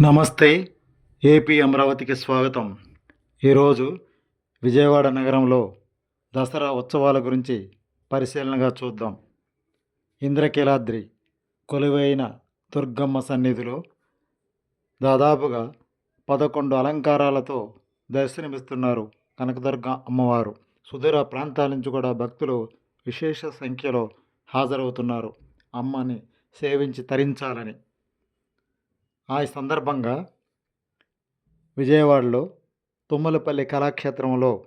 నమస్తే ఏపీ అమరావతికి స్వాగతం. ఈరోజు విజయవాడ నగరంలో దసరా ఉత్సవాల గురించి పరిశీలనగా చూద్దాం. ఇంద్రకీలాద్రి కొలువైన దుర్గమ్మ సన్నిధిలో దాదాపుగా పదకొండు అలంకారాలతో దర్శనమిస్తున్నారు కనకదుర్గ అమ్మవారు. సుదూర ప్రాంతాల నుంచి కూడా భక్తులు విశేష సంఖ్యలో హాజరవుతున్నారు. అమ్మని సేవించి తరించాలని ఆ సందర్భంగా విజయవాడలో తుమ్మలపల్లి కళాక్షేత్రంలో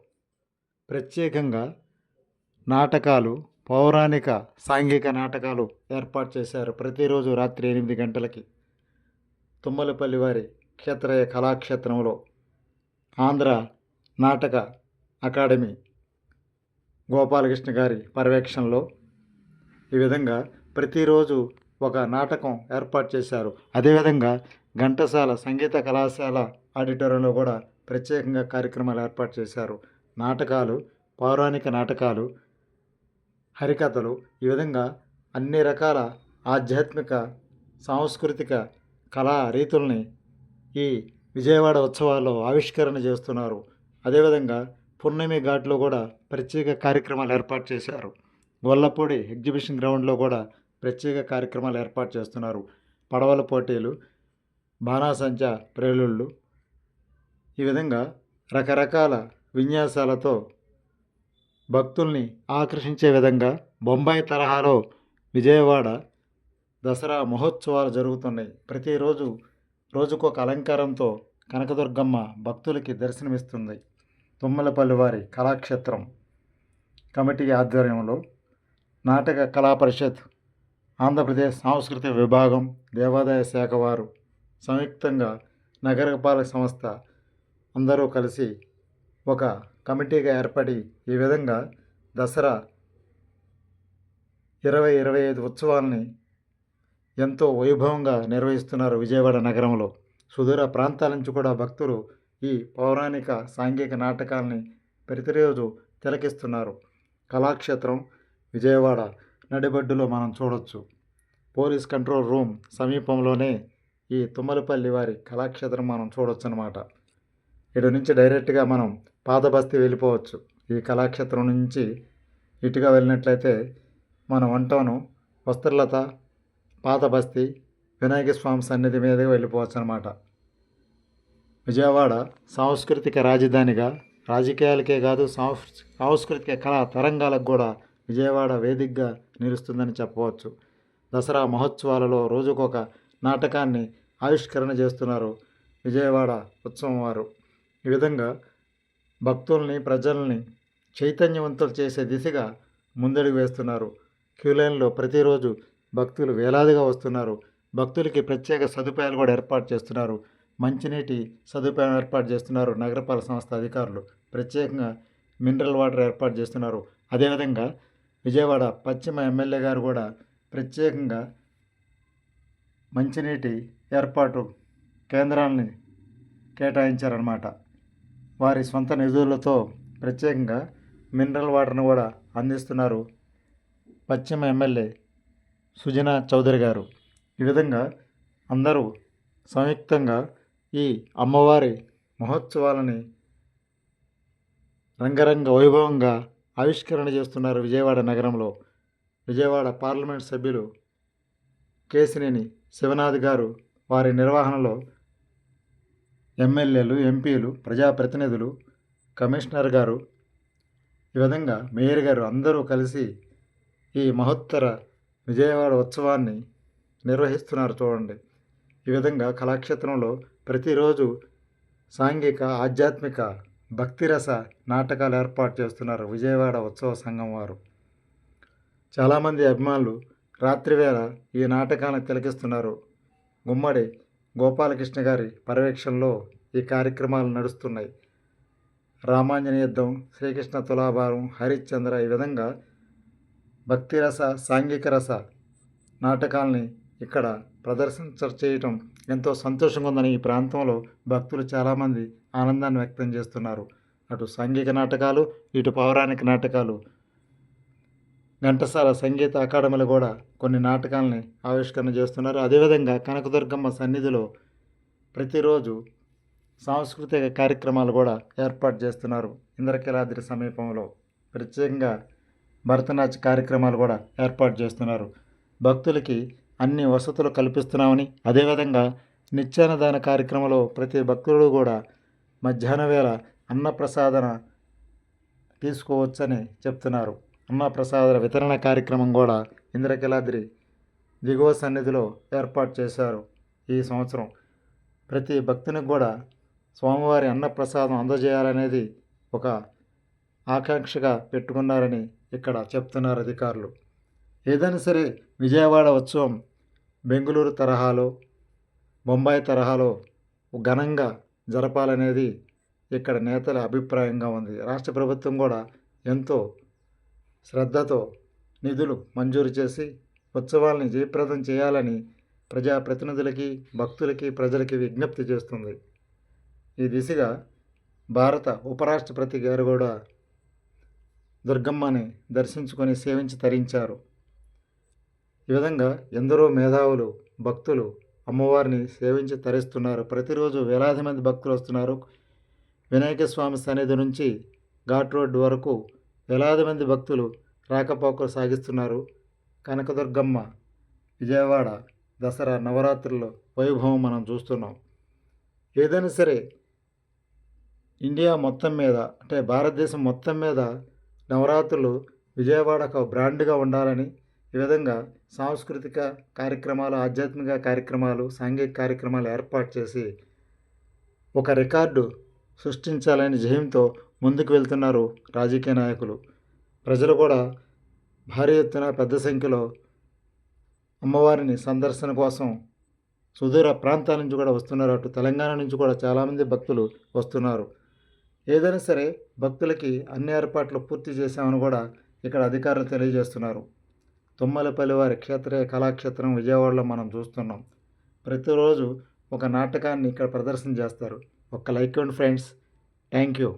ప్రత్యేకంగా నాటకాలు పౌరాణిక సాంఘిక నాటకాలు ఏర్పాటు చేశారు. ప్రతిరోజు రాత్రి ఎనిమిది గంటలకి తుమ్మలపల్లి వారి క్షేత్రయ కళాక్షేత్రంలో ఆంధ్ర నాటక అకాడమీ గోపాలకృష్ణ గారి పర్యవేక్షణలో ఈ విధంగా ప్రతిరోజు ఒక నాటకం ఏర్పాటు చేశారు. అదేవిధంగా ఘంటసాల సంగీత కళాశాల ఆడిటోరియంలో కూడా ప్రత్యేకంగా కార్యక్రమాలు ఏర్పాటు చేశారు. నాటకాలు పౌరాణిక నాటకాలు హరికథలు ఈ విధంగా అన్ని రకాల ఆధ్యాత్మిక సాంస్కృతిక కళా రీతుల్ని ఈ విజయవాడ ఉత్సవాల్లో ఆవిష్కరణ చేస్తున్నారు. అదేవిధంగా పున్నమి ఘాట్లో కూడా ప్రత్యేక కార్యక్రమాలు ఏర్పాటు చేశారు. గొల్లపూడి ఎగ్జిబిషన్ గ్రౌండ్లో కూడా ప్రత్యేక కార్యక్రమాలు ఏర్పాటు చేస్తున్నారు. పడవల పోటీలు బాణాసంచా ప్రేలుళ్ళు ఈ విధంగా రకరకాల విన్యాసాలతో భక్తుల్ని ఆకర్షించే విధంగా బొంబాయి తరహాలో విజయవాడ దసరా మహోత్సవాలు జరుగుతున్నాయి. ప్రతిరోజు రోజుకొక అలంకారంతో కనకదుర్గమ్మ భక్తులకి దర్శనమిస్తుంది. తుమ్మలపల్లి వారి కళాక్షేత్రం కమిటీ ఆధ్వర్యంలో నాటక కళా పరిషత్ ఆంధ్రప్రదేశ్ సాంస్కృతిక విభాగం దేవాదాయ శాఖ వారు సంయుక్తంగా నగరపాలక సంస్థ అందరూ కలిసి ఒక కమిటీగా ఏర్పడి ఈ విధంగా దసరా ఇరవై ఇరవై ఐదు ఉత్సవాల్ని ఎంతో వైభవంగా నిర్వహిస్తున్నారు విజయవాడ నగరంలో. సుదూర ప్రాంతాల నుంచి కూడా భక్తులు ఈ పౌరాణిక సాంఘిక నాటకాల్ని ప్రతిరోజు తిలకిస్తున్నారు. కళాక్షేత్రం విజయవాడ నడిబడ్డులో మనం చూడొచ్చు. పోలీస్ కంట్రోల్ రూమ్ సమీపంలోనే ఈ తుమ్మలపల్లి వారి కళాక్షేత్రం మనం చూడొచ్చు అనమాట ఇటు నుంచి డైరెక్ట్గా మనం పాతబస్తీ వెళ్ళిపోవచ్చు. ఈ కళాక్షేత్రం నుంచి ఇటుగా వెళ్ళినట్లయితే మన వంటను వస్త్రలత పాతబస్తీ వినాయక స్వామి సన్నిధి మీదకి వెళ్ళిపోవచ్చు అనమాట విజయవాడ సాంస్కృతిక రాజధానిగా రాజకీయాలకే కాదు సాంస్ సాంస్కృతిక కళా తరంగాలకు కూడా విజయవాడ వేదికగా నిలుస్తుందని చెప్పవచ్చు. దసరా మహోత్సవాలలో రోజుకొక నాటకాన్ని ఆవిష్కరణ చేస్తున్నారు విజయవాడ ఉత్సవం వారు. ఈ విధంగా భక్తుల్ని ప్రజల్ని చైతన్యవంతులు చేసే దిశగా ముందడుగు వేస్తున్నారు. క్యూలైన్లో ప్రతిరోజు భక్తులు వేలాదిగా వస్తున్నారు. భక్తులకి ప్రత్యేక సదుపాయాలు కూడా ఏర్పాటు చేస్తున్నారు. మంచినీటి సదుపాయం ఏర్పాటు చేస్తున్నారు నగరపాలక సంస్థ అధికారులు. ప్రత్యేకంగా మినరల్ వాటర్ ఏర్పాటు చేస్తున్నారు. అదేవిధంగా విజయవాడ పశ్చిమ ఎమ్మెల్యే గారు కూడా ప్రత్యేకంగా మంచినీటి ఏర్పాటు కేంద్రాలని కేటాయించారన్నమాట. వారి సొంత నిధులతో ప్రత్యేకంగా మినరల్ వాటర్ను కూడా అందిస్తున్నారు పశ్చిమ ఎమ్మెల్యే సుజనా చౌదరి గారు. ఈ విధంగా అందరూ సంయుక్తంగా ఈ అమ్మవారి మహోత్సవాలని రంగరంగ వైభవంగా ఆవిష్కరణ చేస్తున్నారు విజయవాడ నగరంలో. విజయవాడ పార్లమెంట్ సభ్యులు కేసినేని శివనాథ్ గారు వారి నిర్వహణలో ఎమ్మెల్యేలు ఎంపీలు ప్రజాప్రతినిధులు కమిషనర్ గారు ఈ విధంగా మేయర్ గారు అందరూ కలిసి ఈ మహోత్తర విజయవాడ ఉత్సవాన్ని నిర్వహిస్తున్నారు చూడండి. ఈ విధంగా కళాక్షేత్రంలో ప్రతిరోజు సాంఘిక ఆధ్యాత్మిక భక్తిరస నాటకాలు ఏర్పాటు చేస్తున్నారు విజయవాడ ఉత్సవ సంఘం వారు. చాలామంది అభిమానులు రాత్రివేళ ఈ నాటకాలను తిలకిస్తున్నారు. గుమ్మడి గోపాలకృష్ణ గారి పర్యవేక్షణలో ఈ కార్యక్రమాలు నడుస్తున్నాయి. రామాంజన యుద్ధం శ్రీకృష్ణ తులాభారం హరిశ్చంద్ర ఈ విధంగా భక్తిరస సాంఘిక రస నాటకాల్ని ఇక్కడ ప్రదర్శన చేయటం ఎంతో సంతోషంగా ఉందని ఈ ప్రాంతంలో భక్తులు చాలామంది ఆనందాన్ని వ్యక్తం చేస్తున్నారు. అటు సాంఘిక నాటకాలు ఇటు పౌరాణిక నాటకాలు ఘంటసాల సంగీత అకాడమీలో కూడా కొన్ని నాటకాలని ఆవిష్కరణ చేస్తున్నారు. అదేవిధంగా కనకదుర్గమ్మ సన్నిధిలో ప్రతిరోజు సాంస్కృతిక కార్యక్రమాలు కూడా ఏర్పాటు చేస్తున్నారు. ఇంద్రకీలాద్రి సమీపంలో ప్రత్యేకంగా భరతనాట్య కార్యక్రమాలు కూడా ఏర్పాటు చేస్తున్నారు. భక్తులకి అన్ని వసతులు కల్పిస్తున్నామని అదేవిధంగా నిత్యాన్నదాన కార్యక్రమంలో ప్రతి భక్తుడు కూడా మధ్యాహ్న వేళ అన్నప్రసాదన తీసుకోవచ్చని చెప్తున్నారు. అన్నప్రసాద వితరణ కార్యక్రమం కూడా ఇంద్రకీలాద్రి దిగువ సన్నిధిలో ఏర్పాటు చేశారు. ఈ సంవత్సరం ప్రతి భక్తునికి కూడా స్వామివారి అన్నప్రసాదం అందజేయాలనేది ఒక ఆకాంక్షగా పెట్టుకున్నారని ఇక్కడ చెప్తున్నారు అధికారులు. ఏదైనా సరే విజయవాడ ఉత్సవం బెంగళూరు తరహాలో బొంబాయి తరహాలో ఘనంగా జరపాలనేది ఇక్కడ నేతల అభిప్రాయంగా ఉంది. రాష్ట్ర ప్రభుత్వం కూడా ఎంతో శ్రద్ధతో నిధులు మంజూరు చేసి ఉత్సవాల్ని జయప్రదం చేయాలని ప్రజాప్రతినిధులకి భక్తులకి ప్రజలకి విజ్ఞప్తి చేస్తుంది. ఈ దిశగా భారత ఉపరాష్ట్రపతి గారు కూడా దుర్గమ్మని దర్శించుకొని సేవించి తరించారు. ఈ విధంగా ఎందరో మేధావులు భక్తులు అమ్మవారిని సేవించి తరిస్తున్నారు. ప్రతిరోజు వేలాది మంది భక్తులు వస్తున్నారు. వినాయక స్వామి సన్నిధి నుంచి ఘాట్ రోడ్ వరకు వేలాది మంది భక్తులు రాకపోకలు సాగిస్తున్నారు. కనకదుర్గమ్మ విజయవాడ దసరా నవరాత్రుల్లో వైభవం మనం చూస్తున్నాం. ఏదైనా సరే ఇండియా మొత్తం మీద అంటే భారతదేశం మొత్తం మీద నవరాత్రులు విజయవాడ ఒక బ్రాండ్గా ఉండాలని ఈ విధంగా సాంస్కృతిక కార్యక్రమాలు ఆధ్యాత్మిక కార్యక్రమాలు సాంఘిక కార్యక్రమాలు ఏర్పాటు చేసి ఒక రికార్డు సృష్టించాలని జయంతో ముందుకు వెళ్తున్నారు రాజకీయ నాయకులు. ప్రజలు కూడా భారీ ఎత్తున పెద్ద సంఖ్యలో అమ్మవారిని సందర్శన కోసం సుదూర ప్రాంతాల నుంచి కూడా వస్తున్నారు. అటు తెలంగాణ నుంచి కూడా చాలామంది భక్తులు వస్తున్నారు. ఏదైనా సరే భక్తులకి అన్ని ఏర్పాట్లు పూర్తి చేశామని కూడా ఇక్కడ అధికారులు తెలియజేస్తున్నారు. తుమ్మలపల్లి వారి క్షేత్రీయ కళాక్షేత్రం విజయవాడలో మనం చూస్తున్నాం. ప్రతిరోజు ఒక నాటకాన్ని ఇక్కడ ప్రదర్శన చేస్తారు. ఒక like and friends. Thank you.